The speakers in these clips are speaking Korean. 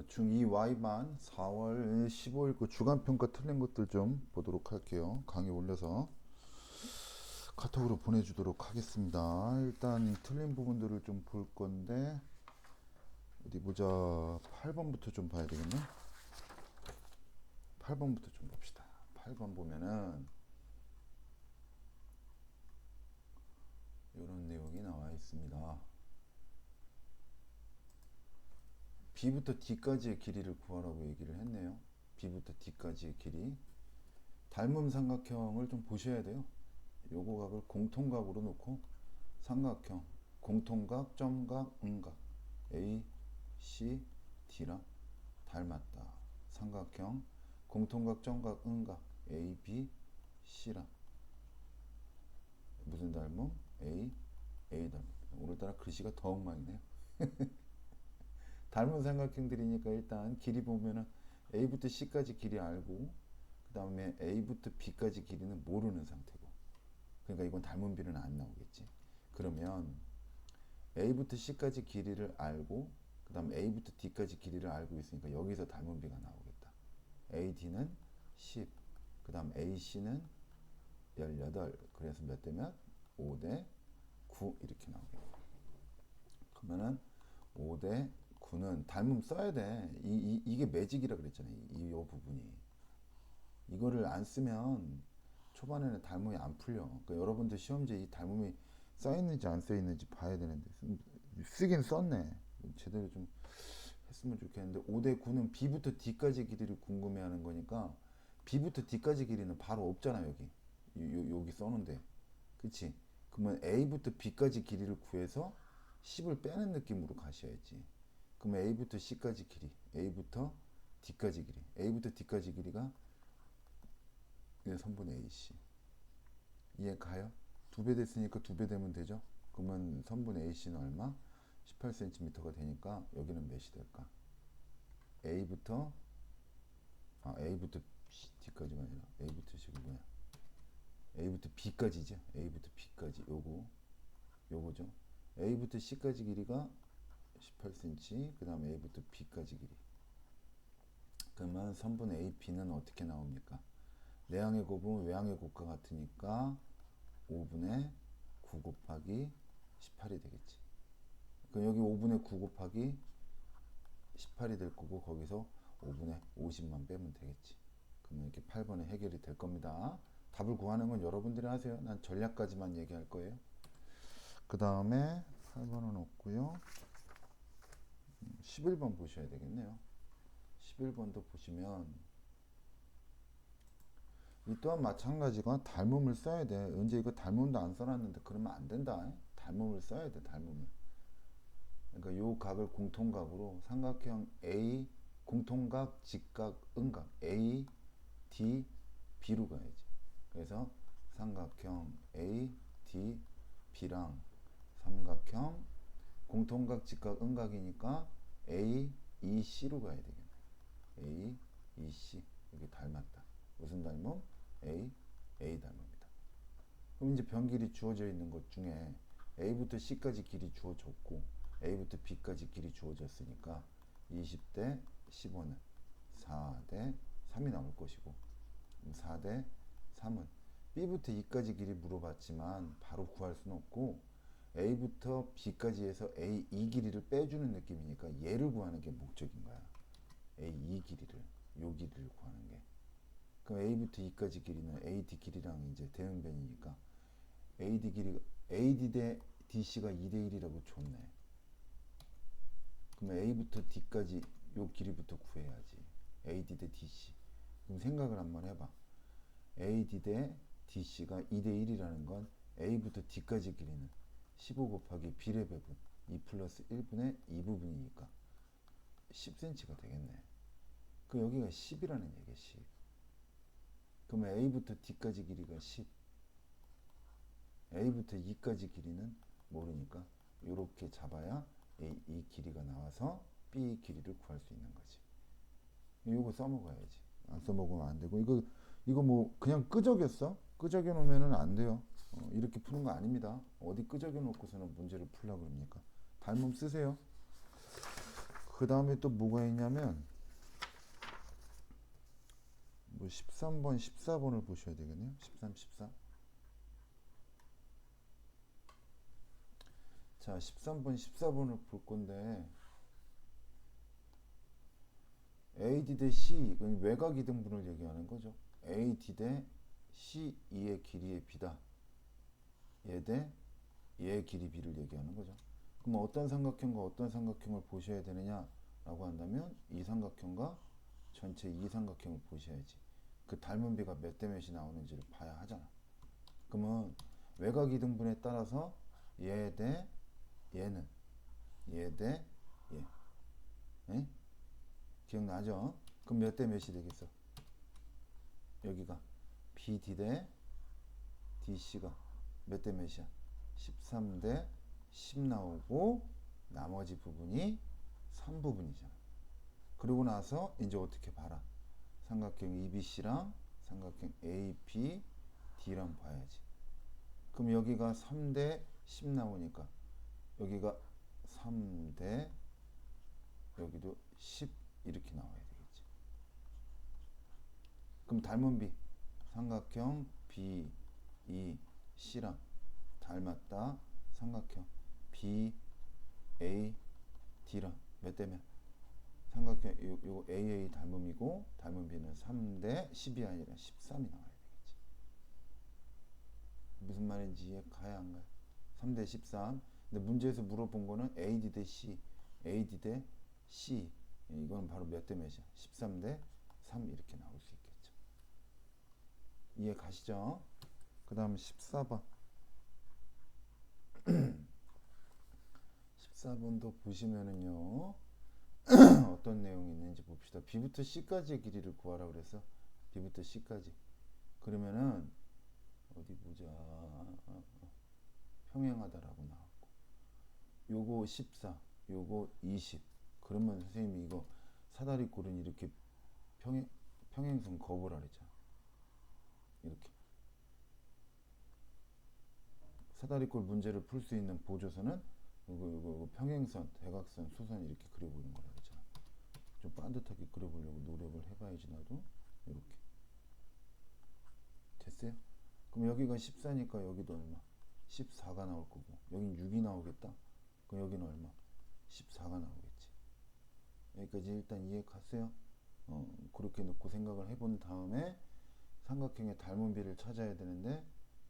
어, 중2 Y반 4월 15일 그 주간평가 틀린 것들 좀 보도록 할게요. 강의 올려서 카톡으로 보내주도록 하겠습니다. 일단 틀린 부분들을 좀 볼 건데 어디 보자. 8번부터 좀 봐야 되겠네. 8번부터 좀 봅시다. 8번 보면은 이런 내용이 나와 있습니다. B부터 D까지의 길이를 구하라고 얘기를 했네요. B부터 D까지의 길이. 닮은 삼각형을 좀 보셔야 돼요. 요거 각을 공통각으로 놓고 삼각형, 공통각, 점각, 음각 A, C, D랑 닮았다. 삼각형, 공통각, 점각, 음각 A, B, C랑 무슨 닮음? A, A 닮음. 오늘따라 글씨가 더 엉망이네요. 닮은 삼각형들이니까 일단 길이 보면은 A부터 C까지 길이 알고 그 다음에 A부터 B까지 길이는 모르는 상태고. 그러니까 이건 닮은 비는 안 나오겠지. 그러면 A부터 C까지 길이를 알고 그 다음 A부터 D까지 길이를 알고 있으니까 여기서 닮은 비가 나오겠다. AD는 10 그 다음 AC는 18 그래서 몇 대면 5대 9 이렇게 나오겠다 그러면은 5대 9는 닮음 써야 돼. 이, 이, 게 매직이라 그랬잖아요. 이, 요 부분이. 이거를 안 쓰면 초반에는 닮음이 안 풀려. 그러니까 여러분들 시험지에 이 닮음이 써있는지 안 써있는지 봐야 되는데 쓰긴 썼네. 제대로 좀 했으면 좋겠는데 5대 9는 B부터 D까지 길이를 궁금해하는 거니까 B부터 D까지 길이는 바로 없잖아 여기. 요, 여기 써놓은데. 그치? 그러면 A부터 B까지 길이를 구해서 10을 빼는 느낌으로 가셔야지. 그러면 A부터 C까지 길이, A부터 D까지 길이, A부터 D까지 길이가 그냥 선분 AC. 이해 가요? 두 배 됐으니까 두 배 되면 되죠? 그러면 선분 AC는 얼마? 18cm가 되니까 여기는 몇이 될까? A부터 아 A부터 D까지가 아니라 A부터 C가 뭐야? A부터 B까지죠? A부터 B까지 요거 요거죠? A부터 C까지 길이가 18cm 그 다음에 A부터 B까지 길이. 그러면 선분 AB는 어떻게 나옵니까? 내항의 곱은 외항의 곱과 같으니까 5분의 9 곱하기 18이 되겠지. 그럼 여기 5분의 9 곱하기 18이 될 거고 거기서 5분의 50만 빼면 되겠지. 그러면 이렇게 8번에 해결이 될 겁니다. 답을 구하는 건 여러분들이 하세요. 난 전략까지만 얘기할 거예요. 그 다음에 8번은 없고요 11번 보셔야 되겠네요. 11번도 보시면 이 또한 마찬가지가 닮음을 써야 돼. 언제 이거 닮음도 안 써놨는데 그러면 안 된다. 닮음을 써야 돼. 닮음을. 그러니까 요 각을 공통각으로 삼각형 A 공통각, 직각, 음각 A, D, B로 가야지. 그래서 삼각형 A, D, B랑 삼각형 공통각, 직각, 음각이니까 A, E, C로 가야 되겠네. A, E, C. 여기 닮았다. 무슨 닮음? A, A 닮음이다. 그럼 이제 변길이 주어져 있는 것 중에 A부터 C까지 길이 주어졌고 A부터 B까지 길이 주어졌으니까 20대 15는 4대 3이 나올 것이고 4대 3은 B부터 E까지 길이 물어봤지만 바로 구할 수는 없고 A부터 B까지 해서 A 이 길이를 빼주는 느낌이니까 얘를 구하는 게 목적인 거야. A 이 길이를 요 길이를 구하는 게. 그럼 A부터 E까지 길이는 AD 길이랑 이제 대응변이니까 AD 길이가 AD 대 DC가 2대 1이라고 줬네. 그러면 A부터 D까지 요 길이부터 구해야지. AD 대 DC. 그럼 생각을 한번 해봐. AD 대 DC가 2대 1이라는 건 A부터 D까지 길이는 15 곱하기 B의 배분 2 플러스 1분의 2 부분이니까 10cm가 되겠네. 그 여기가 10이라는 얘기야 10. 그러면 A부터 D까지 길이가 10. A부터 E까지 길이는 모르니까 이렇게 잡아야 A, 이 길이가 나와서 B 길이를 구할 수 있는 거지. 이거 써먹어야지. 안 써먹으면 안 되고 이거 이거 뭐 그냥 끄적였어? 끄적여 놓으면은 안 돼요. 어, 이렇게 푸는 거 아닙니다. 어디 끄적여 놓고서는 문제를 풀려고 그럽니까? 닮음 쓰세요. 그 다음에 또 뭐가 있냐면 뭐 13번, 14번을 보셔야 되겠네요. 13, 14. 자, 13번, 14번을 볼 건데 AD 대 C 외곽 이등분을 얘기하는 거죠. AD 대 C2의 길이의 B다. 얘 대 얘의 길이 B를 얘기하는 거죠. 그럼 어떤 삼각형과 어떤 삼각형을 보셔야 되느냐라고 한다면 이 삼각형과 전체 이 삼각형을 보셔야지. 그 닮은 비가 몇 대 몇이 나오는지를 봐야 하잖아. 그러면 외곽 이등분에 따라서 얘 대 얘는 얘 대 얘. 에? 기억나죠? 그럼 몇 대 몇이 되겠어? 여기가 BD 대 DC가 몇 대 몇이야? 13 대 10 나오고 나머지 부분이 3부분이잖아. 그러고 나서 이제 어떻게 봐라. 삼각형 EBC랑 삼각형 ABD랑 봐야지. 그럼 여기가 3 대 10 나오니까 여기가 3 대 여기도 10 이렇게 나와야 되겠지. 그럼 닮은 비 삼각형 B, E, C랑 닮았다. 삼각형 B, A, D랑 몇 대면 삼각형 요, 요 AA 닮음이고 닮은 B는 3대 10이 아니라 13이 나와야 되겠지. 무슨 말인지 가야 안 가요? 3대 13. 근데 문제에서 물어본 거는 AD 대 C, AD 대 C. 이건 바로 몇 대 몇이야? 13 대 3 이렇게 나올 수 있겠죠. 이해 가시죠? 그 다음 14번. 14번도 보시면은요. 어떤 내용이 있는지 봅시다. B부터 C까지의 길이를 구하라 그래서 B부터 C까지. 그러면은 어디 보자. 평행하다라고 나왔고. 요거 14, 요거 20. 그러면 선생님이 이거 사다리 꼴은 이렇게 평행 평행선 거부라 그랬잖아. 이렇게. 사다리꼴 문제를 풀 수 있는 보조선은 이거, 이거, 이거 평행선, 대각선, 수선 이렇게 그려보는 거라 그랬잖아. 좀 반듯하게 그려보려고 노력을 해봐야지 나도 이렇게. 됐어요? 그럼 여기가 14니까 여기도 얼마? 14가 나올 거고 여긴 6이 나오겠다. 그럼 여기는 얼마? 14가 나오겠지. 여기까지 일단 이해 갔어요? 어, 그렇게 놓고 생각을 해본 다음에 삼각형의 닮은 비를 찾아야 되는데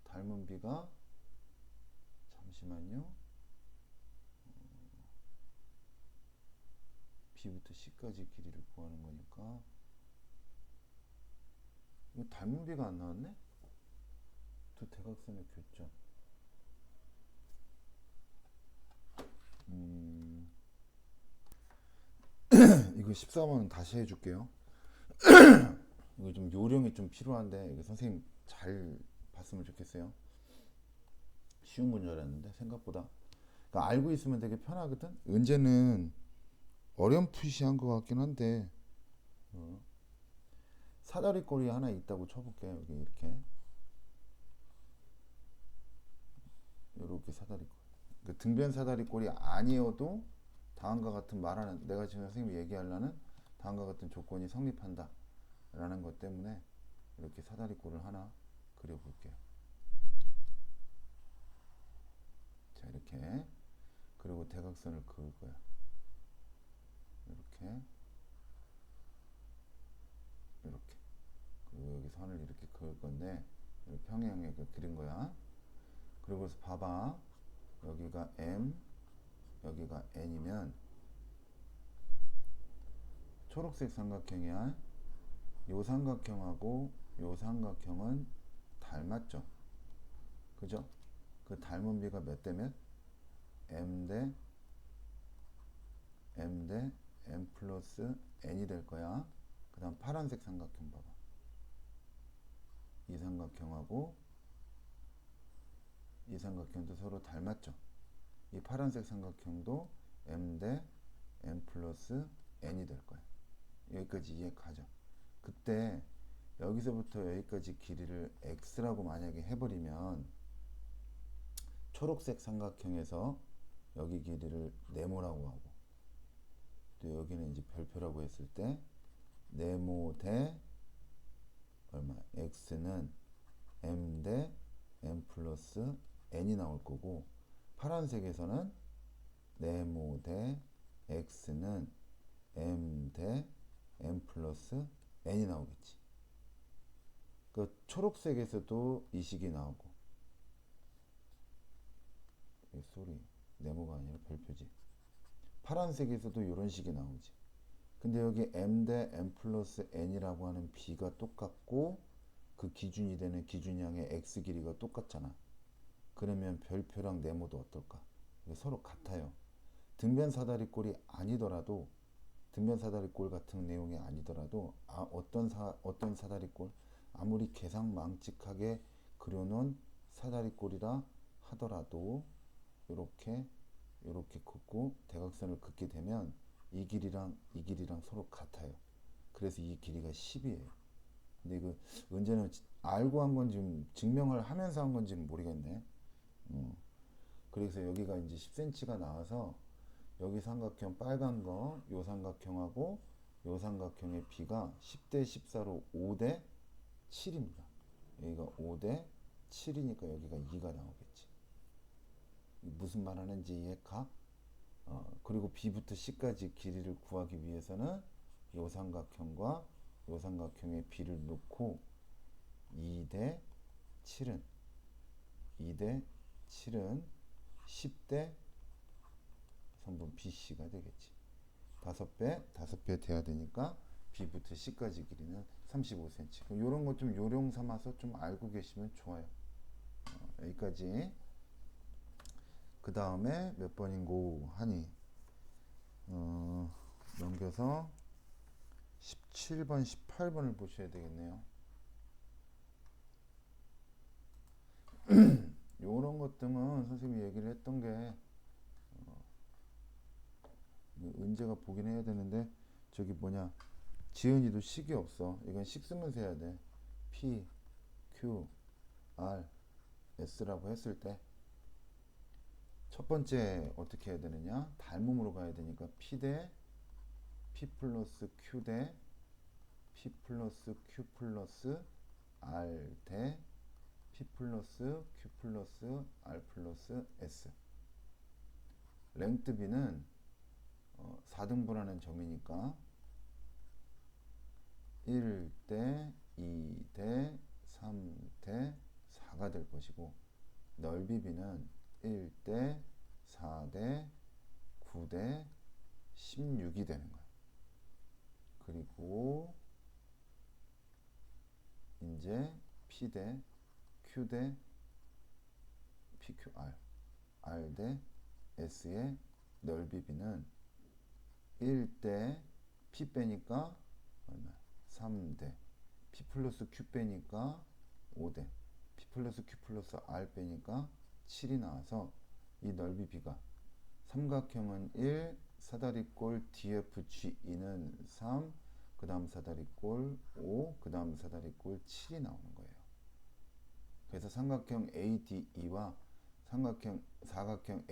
닮은 비가 잠시만요. 어, B부터 C까지 길이를 구하는 거니까 이거 닮은 비가 안 나왔네? 두 대각선의 교점. 음, 이거 14번은 다시 해줄게요. 이거 좀 요령이 좀 필요한데 이거 선생님 잘 봤으면 좋겠어요. 쉬운 문제였는데 생각보다 그러니까 알고 있으면 되게 편하거든. 은재는 어렴풋이한 것 같긴 한데 어. 사다리꼴이 하나 있다고 쳐볼게요. 여기 이렇게 이렇게 사다리꼴. 그 등변 사다리꼴이 아니어도 다음과 같은 말하는 내가 지금 선생님이 얘기하려는 다음과 같은 조건이 성립한다 라는 것 때문에 이렇게 사다리꼴을 하나 그려볼게요. 자 이렇게. 그리고 대각선을 그을 거야. 이렇게. 이렇게. 그리고 여기 선을 이렇게 그을 건데 평행에 그 그린 거야. 그리고 봐봐. 여기가 M 여기가 N이면 초록색 삼각형이야. 요 삼각형하고 요 삼각형은 닮았죠. 그죠? 그 닮은 비가 몇 대 몇? M 대 M 대 M 플러스 N이 될 거야. 그 다음 파란색 삼각형 봐봐. 이 삼각형하고 이 삼각형도 서로 닮았죠. 이 파란색 삼각형도 m 대 m 플러스 n이 될 거야. 여기까지 이해 가죠. 그때 여기서부터 여기까지 길이를 x라고 만약에 해버리면 초록색 삼각형에서 여기 길이를 네모라고 하고 또 여기는 이제 별표라고 했을 때 네모 대 얼마 x는 m 대 m 플러스 n이 나올 거고 파란색에서는 네모 대 x는 m 대 m 플러스 n이 나오겠지. 그 초록색에서도 이 식이 나오고 이 소리 네모가 아니라 별표지. 파란색에서도 이런 식이 나오지. 근데 여기 m 대 m 플러스 n이라고 하는 b가 똑같고 그 기준이 되는 기준량의 x 길이가 똑같잖아. 그러면 별표랑 네모도 어떨까? 서로 같아요. 등변 사다리꼴이 아니더라도 등변 사다리꼴 같은 내용이 아니더라도 아, 어떤 사 어떤 사다리꼴 아무리 계상망측하게 그려놓은 사다리꼴이라 하더라도 이렇게 이렇게 긋고 대각선을 긋게 되면 이 길이랑 이 길이랑 서로 같아요. 그래서 이 길이가 10이에요. 근데 이거 언제는 지- 알고 한 건지 증명을 하면서 한 건지는 모르겠네. 어. 그래서 여기가 이제 10cm가 나와서 여기 삼각형 빨간 거, 요 삼각형하고 요 삼각형의 비가 10대 14로 5대 7입니다. 여기가 5대 7이니까 여기가 2가 나오겠지. 무슨 말 하는지 이해가? 어, 그리고 B부터 C까지 길이를 구하기 위해서는 요 삼각형과 요 삼각형의 비를 놓고 2대 7은 2대 7은 10대 성분 BC가 되겠지. 다섯 배, 다섯 배 돼야 되니까 B부터 C까지 길이는 35cm. 이런 것 좀 요령 삼아서 좀 알고 계시면 좋아요. 어, 여기까지. 그 다음에 몇 번인고 하니 어, 넘겨서 17번, 18번을 보셔야 되겠네요. 요런 것들은 선생님이 얘기를 했던 게 어, 은재가 보긴 해야 되는데 저기 뭐냐 지은이도 식이 없어. 이건 식 쓰면서 해야 돼. P, Q, R, S라고 했을 때 첫 번째 어떻게 해야 되느냐? 닮음으로 가야 되니까 P 대 P 플러스 Q 대 P 플러스 Q 플러스 R 대 P 플러스 Q 플러스 R 플러스 S 랭트 B는 어, 4등분하는 점이니까 1대 2대 3대 4가 될 것이고 넓이 B는 1대 4대 9대 16이 되는 거야. 그리고 이제 P 대 Q 대 PQR R 대 S의 넓이 B는 1대 P 빼니까 얼마? 3대 P 플러스 Q 빼니까 5대 P 플러스 Q 플러스 R 빼니까 7이 나와서 이 넓이 B가 삼각형은 1, 사다리꼴 DFGE는 3, 그 다음 사다리꼴 5, 그 다음 사다리꼴 7이 나오는 거예요. 그래서 삼각형 ADE와 삼각형 사각형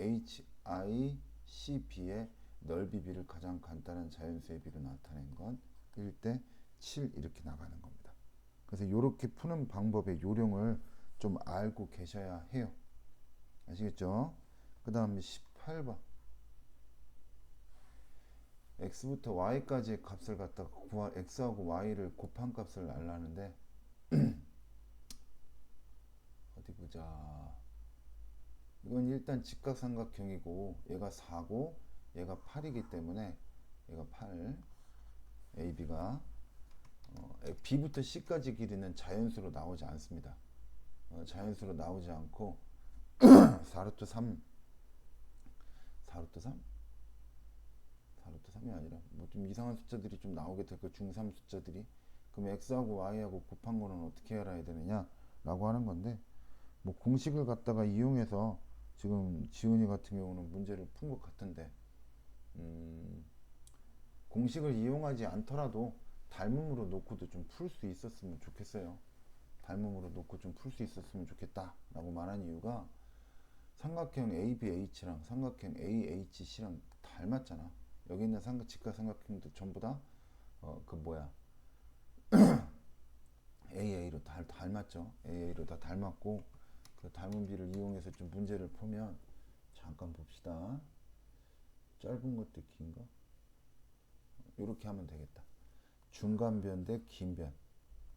HICB의 넓이 비를 가장 간단한 자연수의 비로 나타낸 건 1대 7 이렇게 나가는 겁니다. 그래서 이렇게 푸는 방법의 요령을 좀 알고 계셔야 해요. 아시겠죠? 그 다음에 18번. x부터 y까지의 값을 갖다가 x하고 y를 곱한 값을 알라는데 어디 보자. 이건 일단 직각삼각형이고 얘가 4고 얘가 8이기 때문에 얘가 8 AB가 어, B부터 C까지 길이는 자연수로 나오지 않습니다. 어, 자연수로 나오지 않고 4루트 3 4루트 3? 4루트 3이 아니라 뭐 좀 이상한 숫자들이 좀 나오게 될 거 중3 숫자들이 그럼 x하고 y하고 곱한 거는 어떻게 알아야 되느냐 라고 하는 건데 뭐 공식을 갖다가 이용해서 지금 지훈이 같은 경우는 문제를 푼 것 같은데 음, 공식을 이용하지 않더라도 닮음으로 놓고도 좀 풀 수 있었으면 좋겠어요. 닮음으로 놓고 좀 풀 수 있었으면 좋겠다 라고 말한 이유가 삼각형 ABH랑 삼각형 AHC랑 닮았잖아. 여기 있는 삼각 직각 삼각형도 전부 다 어 그 뭐야 AA로 다 닮았죠. AA로 다 닮았고 그 닮은 비를 이용해서 좀 문제를 풀면 잠깐 봅시다. 짧은 것도 긴 거. 이렇게 하면 되겠다. 중간변 대 긴변.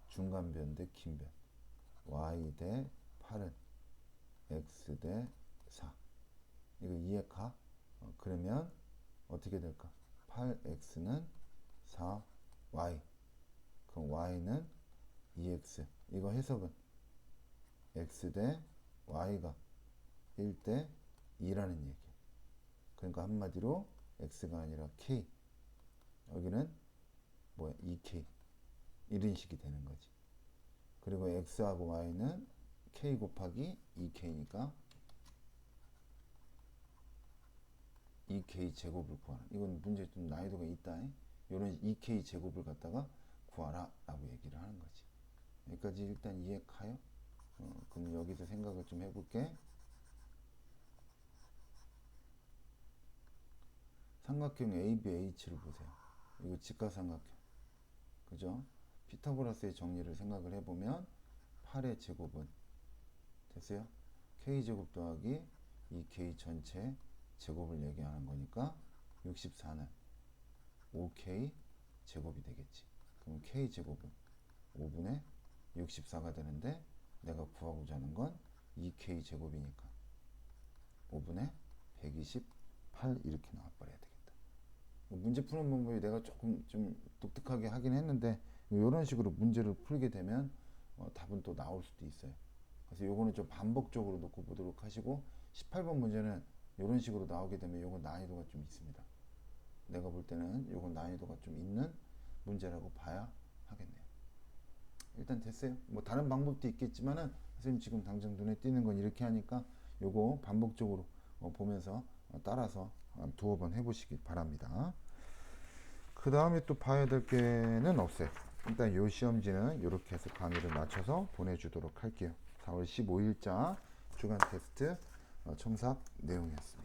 중간변 대 긴변. y 대 8은 x 대 4. 이거 이해 가? 어, 그러면 어떻게 될까? 8x는 4y. 그럼 y는 2x. 이거 해석은 x 대 y가 1 대 2라는 얘기야. 그러니까 한마디로 x가 아니라 k. 여기는 뭐야? 2k. 이런 식이 되는 거지. 그리고 x하고 y는 k 곱하기 2k니까 2k 제곱을 구하라. 이건 문제 좀 난이도가 있다. 이런 2k 제곱을 갖다가 구하라 라고 얘기를 하는 거지. 여기까지 일단 이해 가요? 어, 그럼 여기서 생각을 좀 해볼게. 삼각형 ABH를 보세요. 이거 직각삼각형. 그죠? 피타고라스의 정리를 생각을 해보면 8의 제곱은 됐어요? K제곱 더하기 2K 전체 제곱을 얘기하는 거니까 64는 5K 제곱이 되겠지. 그럼 K제곱은 5분의 64가 되는데 내가 구하고자 하는 건 2K 제곱이니까 5분의 128 이렇게 나와버려야 되겠다. 문제 푸는 방법이 내가 조금 좀 독특하게 하긴 했는데 이런 식으로 문제를 풀게 되면 어, 답은 또 나올 수도 있어요. 그래서 요거는 좀 반복적으로 놓고 보도록 하시고 18번 문제는 이런 식으로 나오게 되면 요건 난이도가 좀 있습니다. 내가 볼 때는 요건 난이도가 좀 있는 문제라고 봐야 하겠네요. 일단 됐어요. 뭐 다른 방법도 있겠지만은 선생님 지금 당장 눈에 띄는 건 이렇게 하니까 요거 반복적으로 어, 보면서 어, 따라서 한 두어 번 해보시기 바랍니다. 그 다음에 또 봐야 될 게는 없어요. 일단 요 시험지는 이렇게 해서 강의를 마쳐서 보내주도록 할게요. 4월 15일자 주간 테스트 어, 첨삭 내용이었습니다.